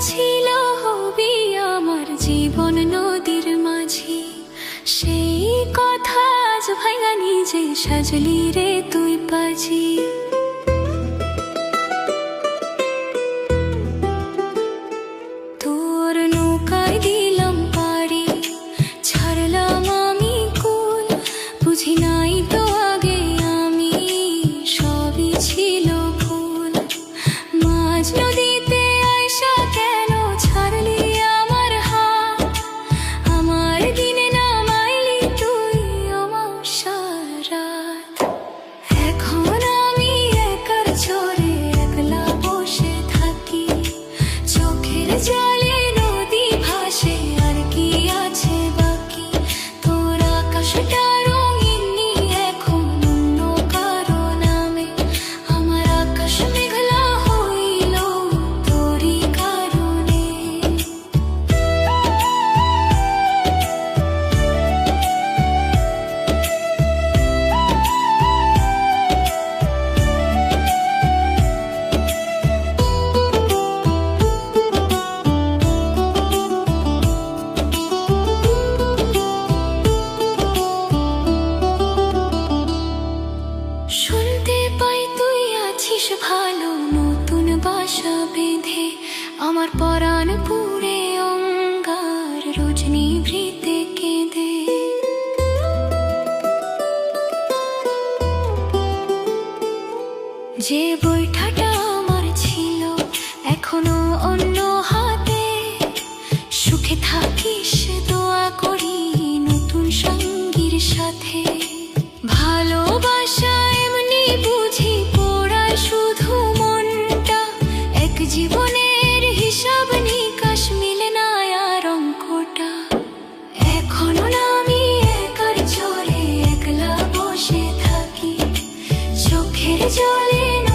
ছিল হবি আমার জীবন নদীর মাঝি। সেই কথা আজ ভাইয়া নিজে সাজলি রে তুই পাজি। শুনতে পাই তুই আছিস ভালো নতুন বাসা বেঁধে। আমার পরাণ পুরে অঙ্গার রজনী ভৃতে কেঁদে। যে বৈঠা Picholini.